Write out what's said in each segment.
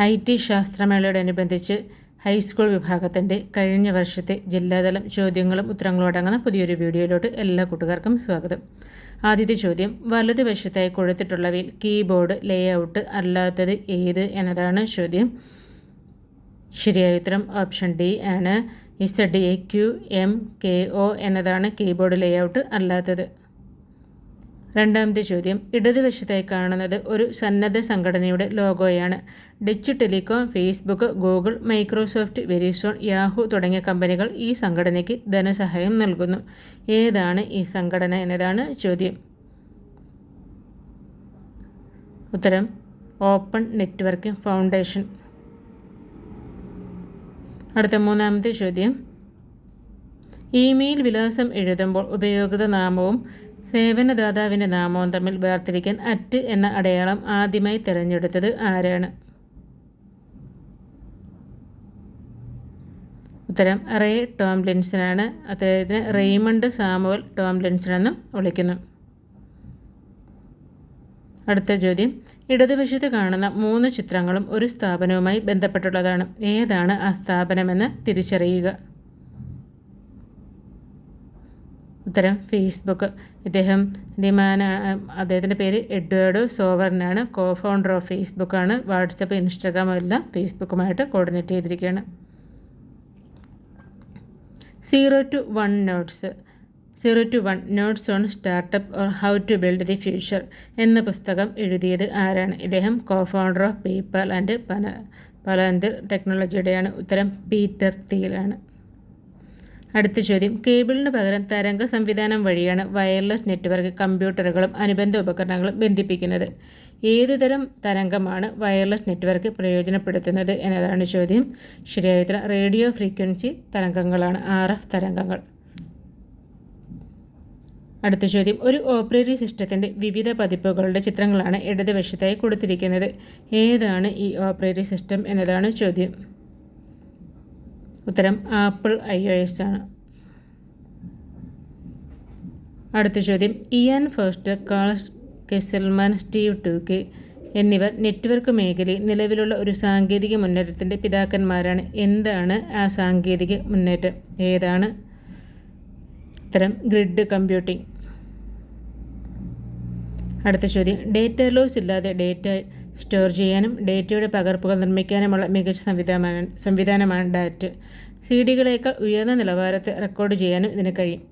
I T ശാസ്ത്രമേളയോടനുബന്ധിച്ച് high school വിഭാഗത്തിന്റെ കഴിഞ്ഞ വർഷത്തെ ജില്ലാതലം ചോദ്യങ്ങളും ഉത്തരങ്ങളും അടങ്ങുന്ന പുതിയൊരു വീഡിയോയിലോട്ട് എല്ലാ കൂട്ടുകാർക്കും സ്വാഗതം. ആദ്യത്തെ ചോദ്യം വലതുവശത്തായി കൊടുത്തിട്ടുള്ളവയിൽ കീബോർഡ് ലേഔട്ട് അല്ലാത്തത് ഏത് എന്നതാണ് ചോദ്യം. ശരിയായ ഉത്തരം ഓപ്ഷൻ ഡി ആണ്. Z A Q M K O എന്നതാണ് കീബോർഡ് ലേഔട്ട് അല്ലാത്തത്. രണ്ടാമത്തെ ചോദ്യം. ഇടതുവശത്തായി കാണുന്നത് ഒരു സന്നദ്ധ സംഘടനയുടെ ലോഗോയാണ്. Deutsche Telekom Facebook Google Microsoft Verizon Yahoo തുടങ്ങിയ കമ്പനികൾ ഈ സംഘടനയ്ക്ക് ധനസഹായം നൽകുന്നു. ഏതാണ് ഈ സംഘടന എന്നതാണ് ചോദ്യം. ഉത്തരം ഓപ്പൺ നെറ്റ്വർക്കിംഗ് ഫൗണ്ടേഷൻ അടുത്ത മൂന്നാമത്തെ ചോദ്യം. ഇമെയിൽ വിലാസം എഴുതുമ്പോൾ ഉപയോക്തൃ നാമവും സേവനദാതാവിന്റെ നാമവും തമ്മിൽ വേർതിരിക്കാൻ അറ്റ് എന്ന അടയാളം ആദ്യമായി തിരഞ്ഞെടുത്തത് ആരാണ്? ഉത്തരം റേ ടോംലിൻസനാണ്. അദ്ദേഹത്തിന് റെയ്മണ്ട് സാമുവൽ ടോംലിൻസൺ എന്നും വിളിക്കുന്നു. അടുത്ത ചോദ്യം ഇടതുവശത്ത് കാണുന്ന മൂന്ന് ചിത്രങ്ങളും ഒരു സ്ഥാപനവുമായി ബന്ധപ്പെട്ടുള്ളതാണ്. ഏതാണ് ആ സ്ഥാപനമെന്ന് തിരിച്ചറിയുക. ഉത്തരം ഫേസ്ബുക്ക്. ഇദ്ദേഹം ദിമാന അദ്ദേഹത്തിന്റെ പേര് എഡ്വേർഡ് സോവറിനാണ് കോ ഫൗണ്ടർ ഓഫ് ഫേസ്ബുക്കാണ് വാട്സപ്പ് ഇൻസ്റ്റാഗ്രാം എല്ലാം ഫേസ്ബുക്കുമായിട്ട് കോർഡിനേറ്റ് ചെയ്തിരിക്കുകയാണ്. Zero to one notes. Zero to one notes on startup or how to build the future എന്ന പുസ്തകം എഴുതിയത് ആരാണ്? ഇദ്ദേഹം co founder of PayPal and പന പലാന്തിർ ടെക്നോളജിയുടെയാണ്. ഉത്തരം പീറ്റർ തീലാണ്. അടുത്ത ചോദ്യം. കേബിളിന് പകരം തരംഗ സംവിധാനം വഴിയാണ് വയർലെസ് നെറ്റ്വർക്ക് കമ്പ്യൂട്ടറുകളും അനുബന്ധ ഉപകരണങ്ങളും ബന്ധിപ്പിക്കുന്നത്. ഏതുതരം തരംഗമാണ് വയർലെസ് നെറ്റ്വർക്ക് പ്രയോജനപ്പെടുത്തുന്നത് എന്നതാണ് ചോദ്യം. ശരിയായ ഉത്തരം റേഡിയോ ഫ്രീക്വൻസി തരംഗങ്ങളാണ് ആർ എഫ് തരംഗങ്ങൾ. അടുത്ത ചോദ്യം ഒരു ഓപ്പറേറ്റിംഗ് സിസ്റ്റത്തിന്റെ വിവിധ പതിപ്പുകളുടെ ചിത്രങ്ങളാണ് ഇടതുവശത്തായി കൊടുത്തിരിക്കുന്നത്. ഏതാണ് ഈ ഓപ്പറേറ്റിംഗ് സിസ്റ്റം എന്നതാണ് ചോദ്യം. ഉത്തരം ആപ്പിൾ ഐ ഒ എസ് ആണ്. അടുത്ത ചോദ്യം. Ian Foster Carl Kesselman Steve Tuecke എന്നിവർ നെറ്റ്വർക്ക് മേഖലയിൽ നിലവിലുള്ള ഒരു സാങ്കേതിക മുന്നേറ്റത്തിന്റെ പിതാക്കന്മാരാണ്. എന്താണ് ആ സാങ്കേതിക മുന്നേറ്റം? ഏതാണ്? ഉത്തരം ഗ്രിഡ് കമ്പ്യൂട്ടിംഗ്. അടുത്ത ചോദ്യം. ഡേറ്റ ലോസ് ഇല്ലാതെ ഡേറ്റ സ്റ്റോർ ചെയ്യാനും ഡേറ്റയുടെ പകർപ്പുകൾ നിർമ്മിക്കാനുമുള്ള മികച്ച സംവിധാനമാണ് സംവിധാനമാണ് ഡാറ്റ്. സി ഡികളേക്കാൾ ഉയർന്ന നിലവാരത്തെ റെക്കോർഡ് ചെയ്യാനും ഇതിന് കഴിയും.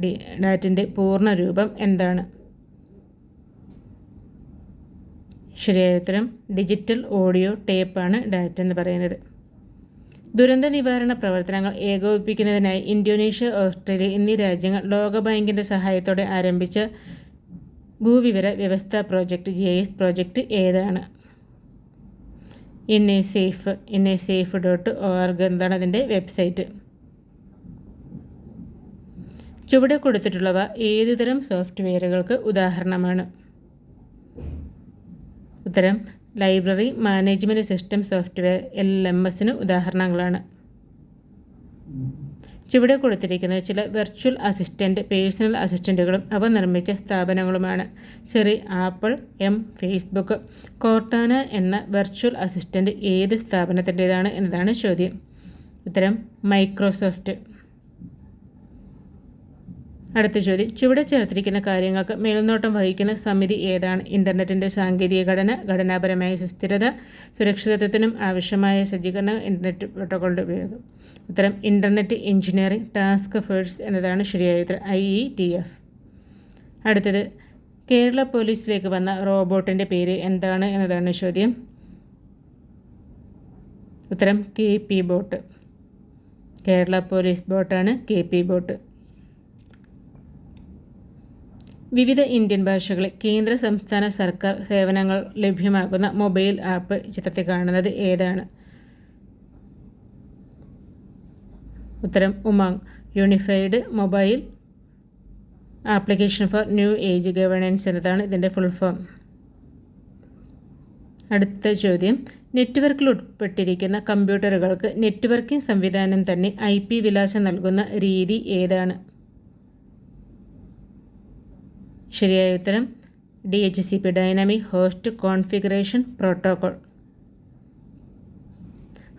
ഡി ഡാറ്റിന്റെ പൂർണ രൂപം എന്താണ്? ശരിയായ ഉത്തരം ഡിജിറ്റൽ ഓഡിയോ ടേപ്പാണ് ഡാറ്റ എന്ന് പറയുന്നത്. ദുരന്ത നിവാരണ പ്രവർത്തനങ്ങൾ ഏകോപിപ്പിക്കുന്നതിനായി ഇന്തോനേഷ്യ ഓസ്ട്രേലിയ എന്നീ രാജ്യങ്ങൾ ലോകബാങ്കിന്റെ സഹായത്തോടെ ആരംഭിച്ച ഭൂവിവര വ്യവസ്ഥ project G I S project ഏതാണ്? N A safe N A safe dot O org എന്താണ് അതിന്റെ വെബ്സൈറ്റ്? ചുവടെ കൊടുത്തിട്ടുള്ളവ ഏതുതരം സോഫ്റ്റ്വെയറുകൾക്ക് ഉദാഹരണമാണ്? ഉത്തരം library management system software L M എസിന് ഉദാഹരണങ്ങളാണ്. ചുവടെ കൊടുത്തിരിക്കുന്നത് ചില വെർച്വൽ അസിസ്റ്റന്റ് പേഴ്സണൽ അസിസ്റ്റന്റുകളും അവ നിർമ്മിച്ച സ്ഥാപനങ്ങളുമാണ്. Cherry Apple M Facebook Cortana എന്ന വെർച്വൽ അസിസ്റ്റന്റ് ഏത് സ്ഥാപനത്തിന്റേതാണ് എന്നതാണ് ചോദ്യം. ഉത്തരം മൈക്രോസോഫ്റ്റ്. അടുത്ത ചോദ്യം. ചുവടെ ചേർത്തിരിക്കുന്ന കാര്യങ്ങൾക്ക് മേൽനോട്ടം വഹിക്കുന്ന സമിതി ഏതാണ്? ഇന്റർനെറ്റിന്റെ സാങ്കേതിക ഘടന ഘടനാപരമായ സുസ്ഥിരത സുരക്ഷിതത്വത്തിനും ആവശ്യമായ സജ്ജീകരണം ഇന്റർനെറ്റ് പ്രോട്ടോക്കോളിന്റെ ഉപയോഗം. ഉത്തരം ഇന്റർനെറ്റ് എഞ്ചിനീയറിംഗ് ടാസ്ക് ഫോഴ്സ് എന്നതാണ് ശരിയായ ഉത്തരം. I E T F. അടുത്തത് കേരള പോലീസിലേക്ക് വന്ന റോബോട്ടിന്റെ പേര് എന്താണ് എന്നതാണ് ചോദ്യം. ഉത്തരം K P bot. Kerala police ബോട്ടാണ് കെ പി ബോട്ട്. വിവിധ ഇന്ത്യൻ ഭാഷകളിൽ കേന്ദ്ര സംസ്ഥാന സർക്കാർ സേവനങ്ങൾ ലഭ്യമാക്കുന്ന മൊബൈൽ ആപ്പ് ചിത്രത്തിൽ കാണുന്നത് ഏതാണ്? ഉത്തരം UMANG. Unified mobile application for new age governance എന്നതാണ് ഇതിന്റെ ഫുൾ ഫോം. അടുത്ത ചോദ്യം. നെറ്റ്വർക്കിൽ ഉൾപ്പെട്ടിരിക്കുന്ന കമ്പ്യൂട്ടറുകൾക്ക് നെറ്റ്വർക്കിംഗ് സംവിധാനം തന്നെ ഐ പി വിലാസം നൽകുന്ന രീതി ഏതാണ്? ശരിയായ ഉത്തരം. D H C P dynamic host configuration protocol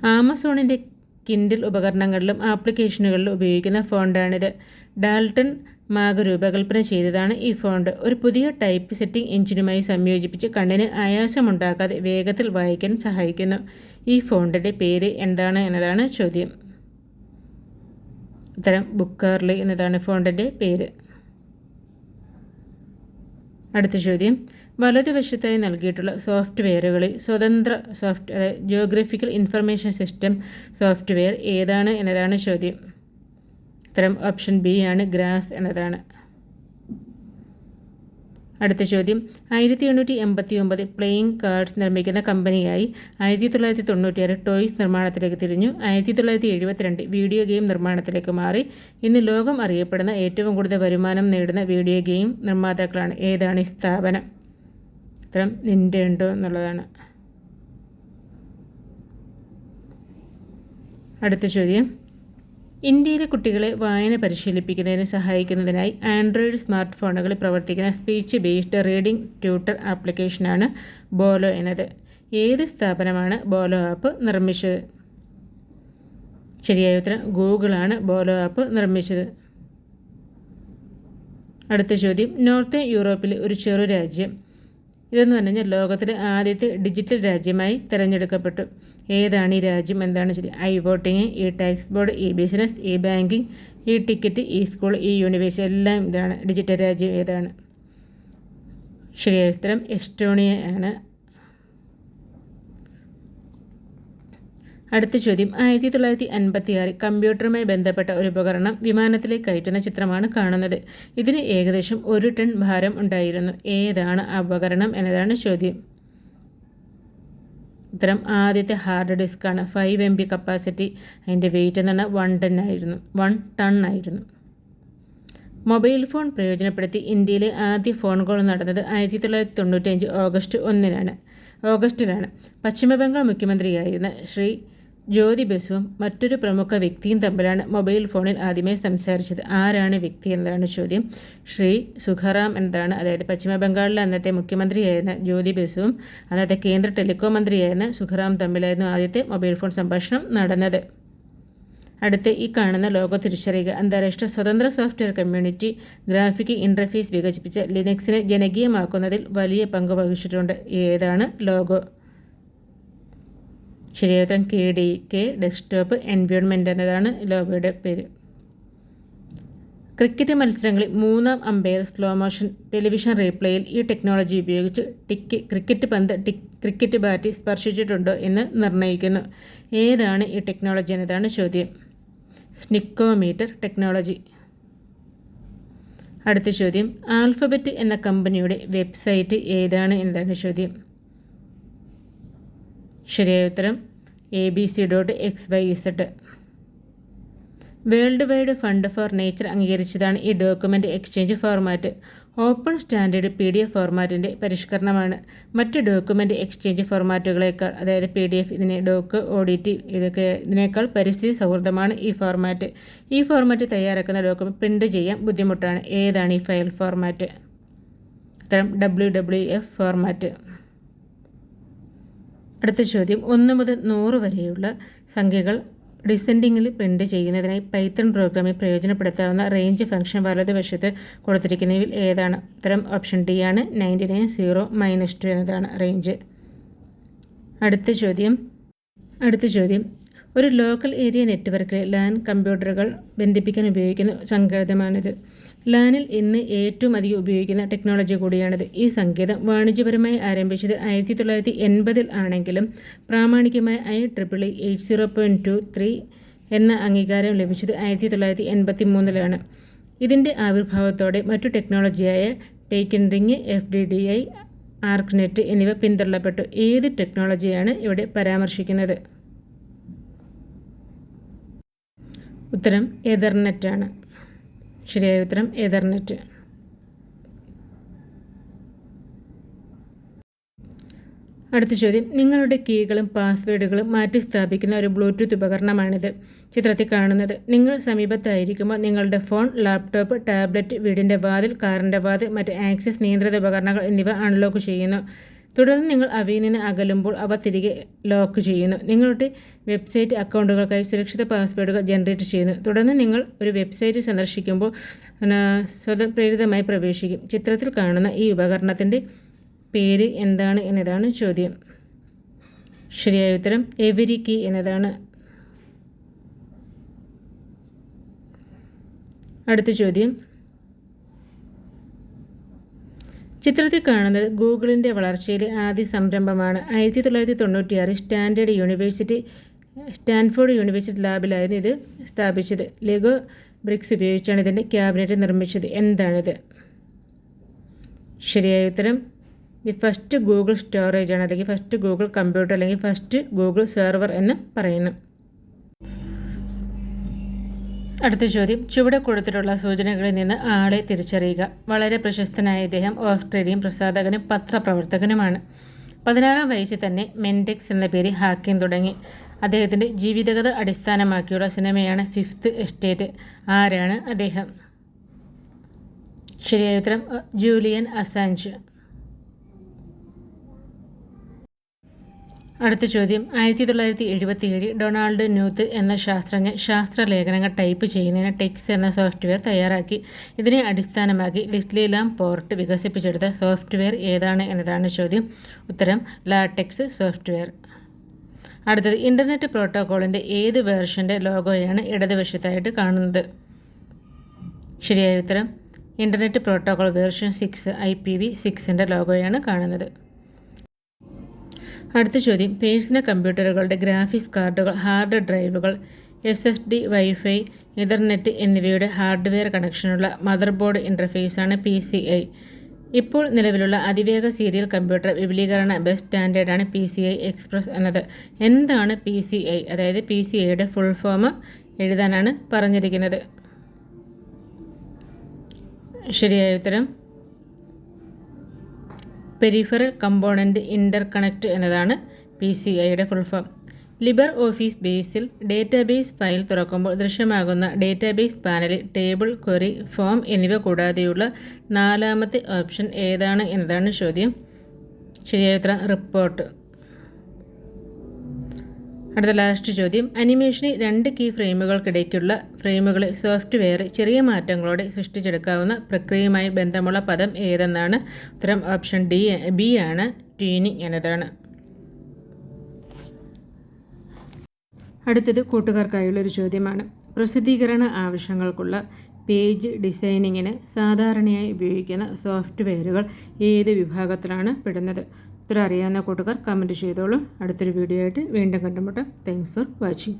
ആമസോണിന്റെ Kindle ഉപകരണങ്ങളിലും ആപ്ലിക്കേഷനുകളിലും ഉപയോഗിക്കുന്ന ഫോണ്ടാണിത്. ഡാൽട്ടൺ മാഗ് രൂപകൽപ്പന ചെയ്തതാണ് ഈ ഫോണ്ട്. ഒരു പുതിയ ടൈപ്പ് സെറ്റിംഗ് എഞ്ചിനുമായി സംയോജിപ്പിച്ച് കണ്ണിന് ആയാസമുണ്ടാക്കാതെ വേഗത്തിൽ വായിക്കാൻ സഹായിക്കുന്നു. ഈ ഫോണ്ടിന്റെ പേര് എന്താണ് എന്നതാണ് ചോദ്യം. ഉത്തരം ബുക്കാർലി എന്നതാണ് ഫോണ്ടിന്റെ പേര്. അടുത്ത ചോദ്യം. വലതുവശത്തായി നൽകിയിട്ടുള്ള സോഫ്റ്റ്വെയറുകളിൽ സ്വതന്ത്ര സോഫ്റ്റ് അതായത് ജിയോഗ്രഫിക്കൽ ഇൻഫർമേഷൻ സിസ്റ്റം സോഫ്റ്റ്വെയർ ഏതാണ് എന്നതാണ് ചോദ്യം. ഉത്തരം ഓപ്ഷൻ ബി ആണ് ഗ്രാസ് എന്നതാണ്. അടുത്ത ചോദ്യം. ആയിരത്തി എണ്ണൂറ്റി എൺപത്തി ഒമ്പത് പ്ലേയിങ് കാർഡ്സ് നിർമ്മിക്കുന്ന കമ്പനിയായി ആയിരത്തി തൊള്ളായിരത്തി തൊണ്ണൂറ്റിയാറ് ടോയ്സ് നിർമ്മാണത്തിലേക്ക് തിരിഞ്ഞു. ആയിരത്തി തൊള്ളായിരത്തി എഴുപത്തിരണ്ട് വീഡിയോ ഗെയിം നിർമ്മാണത്തിലേക്ക് മാറി. ഇന്ന് ലോകം അറിയപ്പെടുന്ന ഏറ്റവും കൂടുതൽ വരുമാനം നേടുന്ന വീഡിയോ ഗെയിം നിർമ്മാതാക്കളാണ്. ഏതാണ് ഈ സ്ഥാപനം? ഉത്തരം നിന്റെണ്ടോ എന്നുള്ളതാണ്. അടുത്ത ചോദ്യം. ഇന്ത്യയിലെ കുട്ടികളെ വായന പരിശീലിപ്പിക്കുന്നതിന് സഹായിക്കുന്നതിനായി ആൻഡ്രോയിഡ് സ്മാർട്ട് ഫോണുകളിൽ പ്രവർത്തിക്കുന്ന സ്പീച്ച് ബേസ്ഡ് റീഡിംഗ് ട്യൂട്ടർ ആപ്ലിക്കേഷനാണ് ബോലോ എന്നത്. ഏത് സ്ഥാപനമാണ് ബോലോ ആപ്പ് നിർമ്മിച്ചത്? ശരിയായ ഉത്തരം ഗൂഗിളാണ് ബോലോ ആപ്പ് നിർമ്മിച്ചത്. അടുത്ത ചോദ്യം നോർത്തേൺ യൂറോപ്പിലെ ഒരു ചെറു രാജ്യം ഇതെന്ന് പറഞ്ഞാൽ ലോകത്തിലെ ആദ്യത്തെ ഡിജിറ്റൽ രാജ്യമായി തിരഞ്ഞെടുക്കപ്പെട്ടു. ഏതാണ് ഈ രാജ്യം? എന്താണ് ശരി? I voting e tax board e business e banking e ticket e school e university എല്ലാം ഇതാണ്. ഡിജിറ്റൽ രാജ്യം ഏതാണ്? ശരിയായ ഉത്തരം എസ്റ്റോണിയ ആണ്. അടുത്ത ചോദ്യം. ആയിരത്തി തൊള്ളായിരത്തി അൻപത്തി ആറ് കമ്പ്യൂട്ടറുമായി ബന്ധപ്പെട്ട ഒരു ഉപകരണം വിമാനത്തിലേക്ക് കയറ്റുന്ന ചിത്രമാണ് കാണുന്നത്. ഇതിന് ഏകദേശം ഒരു ടൺ ഭാരം ഉണ്ടായിരുന്നു. ഏതാണ് ആ ഉപകരണം എന്നതാണ് ചോദ്യം. ഉത്തരം ആദ്യത്തെ ഹാർഡ് ഡിസ്ക് ആണ് ഫൈവ് എം ബി കപ്പാസിറ്റി. അതിന്റെ വെയിറ്റ് എന്ന് പറഞ്ഞാൽ വൺ ടൺ ആയിരുന്നു. വൺ ടൺ ആയിരുന്നു. മൊബൈൽ ഫോൺ പ്രയോജനപ്പെടുത്തി ഇന്ത്യയിലെ ആദ്യ ഫോൺ കോൾ നടന്നത് ആയിരത്തി തൊള്ളായിരത്തി തൊണ്ണൂറ്റഞ്ച് ഓഗസ്റ്റ് ഒന്നിനാണ്. ഓഗസ്റ്റിലാണ് പശ്ചിമബംഗാൾ മുഖ്യമന്ത്രിയായിരുന്ന ശ്രീ ജ്യോതി ബസുവും മറ്റൊരു പ്രമുഖ വ്യക്തിയും തമ്മിലാണ് മൊബൈൽ ഫോണിൽ ആദ്യമേ സംസാരിച്ചത്. ആരാണ് വ്യക്തി എന്നതാണ് ചോദ്യം. ശ്രീ സുഖറാം എന്നതാണ്. അതായത് പശ്ചിമ ബംഗാളിലെ അന്നത്തെ മുഖ്യമന്ത്രിയായിരുന്ന ജ്യോതി ബസുവും അന്നത്തെ കേന്ദ്ര ടെലികോം മന്ത്രിയായിരുന്ന സുഖറാം തമ്മിലായിരുന്നു ആദ്യത്തെ മൊബൈൽ ഫോൺ സംഭാഷണം നടന്നത്. അടുത്ത് ഈ കാണുന്ന ലോഗോ തിരിച്ചറിയുക. അന്താരാഷ്ട്ര സ്വതന്ത്ര സോഫ്റ്റ്വെയർ കമ്മ്യൂണിറ്റി ഗ്രാഫിക് ഇന്റർഫേസ് വികസിപ്പിച്ച ലിനക്സിനെ ജനകീയമാക്കുന്നതിൽ വലിയ പങ്ക് വഹിച്ചിട്ടുണ്ട്. ഏതാണ് ലോഗോ? ശരിയായ K D K desktop environment എന്നതാണ് ലോഗോയുടെ പേര്. ക്രിക്കറ്റ് മത്സരങ്ങളിൽ മൂന്നാം അമ്പയർ സ്ലോ മോഷൻ ടെലിവിഷൻ റീപ്ലേയിൽ ഈ ടെക്നോളജി ഉപയോഗിച്ച് ടിക്ക് ക്രിക്കറ്റ് പന്ത് ടിക് ക്രിക്കറ്റ് ബാറ്റ് സ്പർശിച്ചിട്ടുണ്ടോ എന്ന് നിർണയിക്കുന്നു. ഏതാണ് ഈ ടെക്നോളജി എന്നതാണ് ചോദ്യം. സ്നിക്കോമീറ്റർ ടെക്നോളജി അടുത്ത ചോദ്യം ആൽഫബറ്റ് എന്ന കമ്പനിയുടെ വെബ്സൈറ്റ് ഏതാണ് എന്നതാണ് ചോദ്യം. ശരിയായ ഉത്തരം A B C dot X Y Z World Wide Fund for Nature അംഗീകരിച്ചതാണ് ഈ document exchange format open standard P D F ഫോർമാറ്റിന്റെ പരിഷ്കരണമാണ്. മറ്റ് ഡോക്യുമെന്റ് എക്സ്ചേഞ്ച് ഫോർമാറ്റുകളേക്കാൾ അതായത് പി ഡി എഫ് ഇതിനെ ഡോക്ക് ഓഡിറ്റി ഇതൊക്കെ ഇതിനേക്കാൾ പരിസ്ഥിതി സൗഹൃദമാണ് ഈ ഫോർമാറ്റ് ഈ ഫോർമാറ്റ് തയ്യാറാക്കുന്ന ഡോക്യുമെന്റ് പ്രിന്റ് ചെയ്യാൻ ബുദ്ധിമുട്ടാണ്. ഏതാണ് ഈ ഫയൽ ഫോർമാറ്റ് അത്തരം ഡബ്ല്യു ഡബ്ല്യു എഫ് ഫോർമാറ്റ് അടുത്ത ചോദ്യം. ഒന്ന് മുതൽ നൂറ് വരെയുള്ള സംഖ്യകൾ ഡിസെൻഡിങ്ങിൽ പ്രിന്റ് ചെയ്യുന്നതിനായി പൈത്തൺ പ്രോഗ്രാമിൽ പ്രയോജനപ്പെടുത്താവുന്ന റേഞ്ച് ഫംഗ്ഷൻ വലതുവശത്ത് കൊടുത്തിരിക്കുന്നതിൽ ഏതാണ്? ഉത്തരം ഓപ്ഷൻ ഡി ആണ്. Ninety nine zero minus two എന്നതാണ് റേഞ്ച്. അടുത്ത ചോദ്യം. അടുത്ത ചോദ്യം. ഒരു ലോക്കൽ ഏരിയ നെറ്റ്വർക്കിലെ ലാൻ കമ്പ്യൂട്ടറുകൾ ബന്ധിപ്പിക്കാൻ ഉപയോഗിക്കുന്ന സങ്കേതമാണിത് ലാനിൽ ഇന്ന് ഏറ്റവും അധികം ഉപയോഗിക്കുന്ന ടെക്നോളജി കൂടിയാണിത്. ഈ സങ്കേതം വാണിജ്യപരമായി ആരംഭിച്ചത് ആയിരത്തി തൊള്ളായിരത്തി എൺപതിൽ ആണെങ്കിലും പ്രാമാണികമായ I triple E eight zero point two three എന്ന അംഗീകാരം ലഭിച്ചത് ആയിരത്തി തൊള്ളായിരത്തി എൺപത്തി മൂന്നിലാണ് ഇതിന്റെ ആവിർഭാവത്തോടെ മറ്റു ടെക്നോളജിയായ token ring F D D I ARCnet എന്നിവ പിന്തള്ളപ്പെട്ടു ഏത് ടെക്നോളജിയാണ് ഇവിടെ പരാമർശിക്കുന്നത്? ഉത്തരം എതർനെറ്റാണ്. ശരിയായ ഉത്തരം എതർനെറ്റ് അടുത്ത ചോദ്യം. നിങ്ങളുടെ കീകളും പാസ്വേഡുകളും മാറ്റി സ്ഥാപിക്കുന്ന ഒരു ബ്ലൂടൂത്ത് ഉപകരണമാണിത്. ചിത്രത്തിൽ കാണുന്നത് നിങ്ങൾ സമീപത്തായിരിക്കുമ്പോൾ നിങ്ങളുടെ ഫോൺ ലാപ്ടോപ്പ് ടാബ്ലറ്റ് വീടിന്റെ വാതിൽ കാറിന്റെ വാതിൽ മറ്റ് ആക്സസ് നിയന്ത്രിത ഉപകരണങ്ങൾ എന്നിവ അൺലോക്ക് ചെയ്യുന്നു. തുടർന്ന് നിങ്ങൾ അവയിൽ നിന്ന് അകലുമ്പോൾ അവ തിരികെ ലോക്ക് ചെയ്യുന്നു. നിങ്ങളുടെ വെബ്സൈറ്റ് അക്കൗണ്ടുകൾക്കായി സുരക്ഷിത പാസ്വേഡുകൾ ജനറേറ്റ് ചെയ്യുന്നു. തുടർന്ന് നിങ്ങൾ ഒരു വെബ്സൈറ്റ് സന്ദർശിക്കുമ്പോൾ സ്വതപ്രേരിതമായി പ്രവേശിക്കും. ചിത്രത്തിൽ കാണുന്ന ഈ ഉപകരണത്തിന്റെ പേര് എന്താണ് എന്നതാണ് ചോദ്യം. ശരിയായ ഉത്തരം എവരി കീ എന്നതാണ്. അടുത്ത ചോദ്യം ചിത്രത്തിൽ കാണുന്നത് ഗൂഗിളിന്റെ വളർച്ചയിലെ ആദ്യ സംരംഭമാണ്. ആയിരത്തി തൊള്ളായിരത്തി തൊണ്ണൂറ്റിയാറ് സ്റ്റാൻഡേർഡ് യൂണിവേഴ്സിറ്റി സ്റ്റാൻഫോർഡ് യൂണിവേഴ്സിറ്റി ലാബിലായിരുന്നു ഇത് സ്ഥാപിച്ചത്. ലെഗോ ബ്രിക്സ് ഉപയോഗിച്ചാണ് ഇതിന്റെ ക്യാബിനറ്റ് നിർമ്മിച്ചത്. എന്താണിത്? ശരിയായ ഉത്തരം ദി ഫസ്റ്റ് ഗൂഗിൾ സ്റ്റോറേജ് ആണ് അല്ലെങ്കിൽ ഫസ്റ്റ് ഗൂഗിൾ കമ്പ്യൂട്ടർ അല്ലെങ്കിൽ ഫസ്റ്റ് ഗൂഗിൾ സെർവർ എന്ന് പറയുന്നു. അടുത്ത ചോദ്യം. ചുവടെ കൊടുത്തിട്ടുള്ള സൂചനകളിൽ നിന്ന് ആളെ തിരിച്ചറിയുക. വളരെ പ്രശസ്തനായ ഇദ്ദേഹം ഓസ്ട്രേലിയൻ പ്രസാധകനും പത്രപ്രവർത്തകനുമാണ്. പതിനാറാം വയസ്സിൽ തന്നെ മെൻഡെക്സ് എന്ന പേര് ഹാക്കിംഗ് തുടങ്ങി. അദ്ദേഹത്തിന്റെ ജീവിതകഥ അടിസ്ഥാനമാക്കിയുള്ള സിനിമയാണ് ഫിഫ്ത്ത് എസ്റ്റേറ്റ്. ആരാണ് അദ്ദേഹം? ശരിയായ ഉത്തരം ജൂലിയൻ അസാഞ്ച്. അടുത്ത ചോദ്യം. ആയിരത്തി തൊള്ളായിരത്തി എഴുപത്തിയേഴ് ഡൊണാൾഡ് ന്യൂത്ത് എന്ന ശാസ്ത്രജ്ഞൻ ശാസ്ത്രലേഖനങ്ങൾ ടൈപ്പ് ചെയ്യുന്നതിന് ടെക്സ് എന്ന സോഫ്റ്റ്വെയർ തയ്യാറാക്കി. ഇതിനെ അടിസ്ഥാനമാക്കി ലിസ്ലിലാം പോർട്ട് വികസിപ്പിച്ചെടുത്ത സോഫ്റ്റ്വെയർ ഏതാണ് എന്നതാണ് ചോദ്യം. ഉത്തരം ലാടെക്സ് സോഫ്റ്റ്വെയർ. അടുത്തത് ഇന്റർനെറ്റ് പ്രോട്ടോക്കോളിന്റെ ഏത് വേർഷന്റെ ലോഗോയാണ് ഇടതുവശത്തായിട്ട് കാണുന്നത്? ശരിയായ ഉത്തരം internet protocol version six I P V സിക്സിന്റെ ലോഗോയാണ് കാണുന്നത്. അടുത്ത ചോദ്യം. പേഴ്സണൽ കമ്പ്യൂട്ടറുകളുടെ ഗ്രാഫിക്സ് കാർഡുകൾ hard ഡ്രൈവുകൾ S S D wifi internet എന്നിവയുടെ ഹാർഡ്വെയർ കണക്ഷനുള്ള മദർ ബോർഡ് ഇന്റർഫേസാണ് പി സി ഐ. ഇപ്പോൾ നിലവിലുള്ള അതിവേഗ സീരിയൽ കമ്പ്യൂട്ടർ വിപുലീകരണ ബെസ്റ്റ് സ്റ്റാൻഡേർഡാണ് പി സി ഐ എക്സ്പ്രസ് എന്നത്. എന്താണ് പി സി ഐ? അതായത് പി സി ഐയുടെ ഫുൾ ഫോം എഴുതാനാണ് പറഞ്ഞിരിക്കുന്നത്. ശരിയായ ഉത്തരം പെരിഫറൽ കമ്പോണന്റ് ഇന്റർകണക്ട് എന്നതാണ് പി സി ഐയുടെ ഫുൾ ഫോം ലിബർ ഓഫീസ് ബേസിൽ ഡേറ്റാബേസ് ഫയൽ തുറക്കുമ്പോൾ ദൃശ്യമാകുന്ന ഡേറ്റാബേസ് പാനലിൽ ടേബിൾ ക്വറി ഫോം എന്നിവ കൂടാതെയുള്ള നാലാമത്തെ ഓപ്ഷൻ ഏതാണ് എന്നതാണ് ചോദ്യം. ശരിയായ ഉത്തരം റിപ്പോർട്ട് അടുത്ത ലാസ്റ്റ് ചോദ്യം. അനിമേഷനിൽ രണ്ട് കീ ഫ്രെയിമുകൾക്കിടയ്ക്കുള്ള ഫ്രെയിമുകളെ സോഫ്റ്റ്വെയർ ചെറിയ മാറ്റങ്ങളോടെ സൃഷ്ടിച്ചെടുക്കാവുന്ന പ്രക്രിയയുമായി ബന്ധമുള്ള പദം ഏതെന്നാണ്? ഉത്തരം ഓപ്ഷൻ ഡി ബി ആണ്. ട്യൂനിങ് എന്നതാണ്. അടുത്തത് കൂട്ടുകാർക്കായുള്ള ഒരു ചോദ്യമാണ്. പ്രസിദ്ധീകരണ ആവശ്യങ്ങൾക്കുള്ള പേജ് ഡിസൈനിങ്ങിന് സാധാരണയായി ഉപയോഗിക്കുന്ന സോഫ്റ്റ്വെയറുകൾ ഏത് വിഭാഗത്തിലാണ് പെടുന്നത്? ഉത്തരം അറിയാവുന്ന കൂട്ടുകാർ കമന്റ് ചെയ്തോളൂ. അടുത്തൊരു വീഡിയോ ആയിട്ട് വീണ്ടും കണ്ടുമുട്ടാം. Thanks for watching